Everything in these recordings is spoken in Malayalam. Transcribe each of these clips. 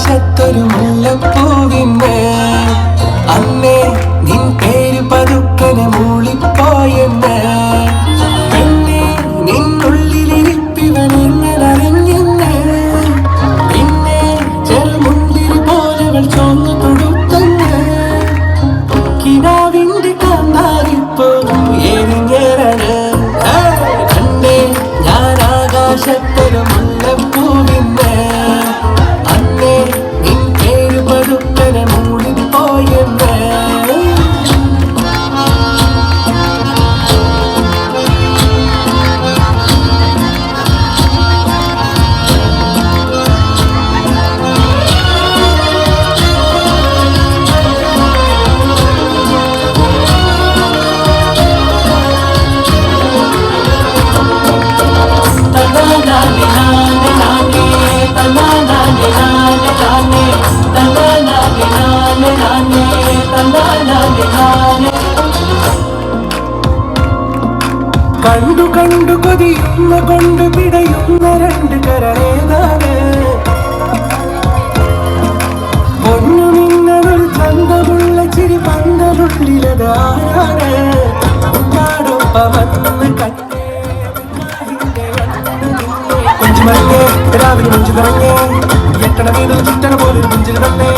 ആകാശത്തൊരു മുല്ലപ്പൂവിന് അന്നേ നിൻ പേര് പതുക്കനെ മൂളിപ്പോയെന്ന്. പെണ്ണെ നിന്നുള്ളിലിരിപ്പിവൻ എങ്ങനെ അറിഞ്ഞെന്ന് പിന്നെ ചെറുമുണ്ടിൽ പോലവൾ ചോന്നു തൊടുത്തെന്ന്. കിനാവിന്റെ കണ്ണാരിപ്പോ എരിഞ്ഞേറണ് കണ്ടേ ഞാൻ കണ്ടു കണ്ടു കൊതിയുന്ന കൊണ്ട് പിടയുന്ന രണ്ട് കരേതാണ് പൊന്നു നിന്നതുൾ ചന്തമുള്ള ചിരി പന്തലുള്ളിലതാരാണ്. പാടൊപ്പമെന്ന് രാവിലെ മുഞ്ചു നിറഞ്ഞേ. എട്ടണ വീതം ചുറ്റണ പോലൊരു മുഞ്ചിൽ തന്നെ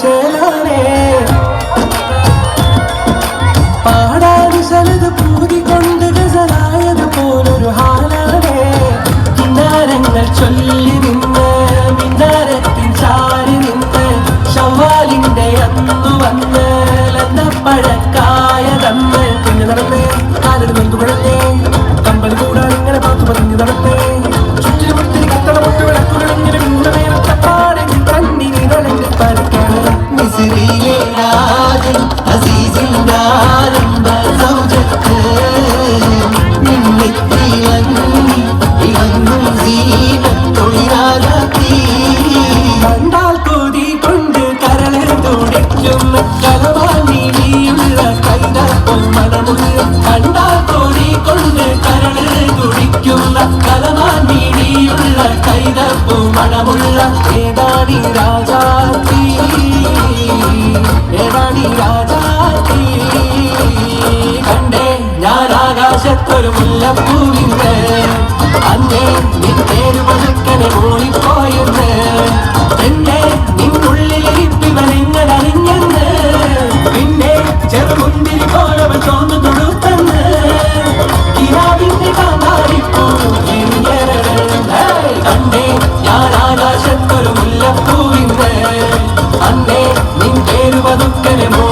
ചേലാനേ പാടാടി സലത് പൂതികൊണ്ട് ഗസലായത് പോലൊരു ഹാലാനേ കിന്നാരങ്ങൾ ചൊല്ലി നിന്ന് മിന്നാരത്തിൻ ചാരി നിന്ന് ഷവ്വാലിന്റെ അന്നു വന്ന് ലന്തപ്പഴക്കായതന്ന് കുഞ്ഞു നടന്നേ കാലിൽ നൊന്തു കുഴന്നേ കമ്പൽ കൂടാൻ ഇങ്ങനെ പാത്തു പതിഞ്ഞു നടന്നേ കണ്ടാൽ കൊതി കൊണ്ട് കരളെ തുടിക്കുന്ന കലവാണിയുള്ള കൈതപ്പോൾ മണമുള്ള ഏതാണി രാജാത്തി ഏതാണി രാജാത്തി കണ്ടേ ഞാൻ ആകാശത്തൊരു മുല്ലപ്പൂവിന്റെ അന്നേ നിന്നേരു ಮನ್ನೆ ನಿಂಗೇರುವ ದುಃಖನೆ ಮೋ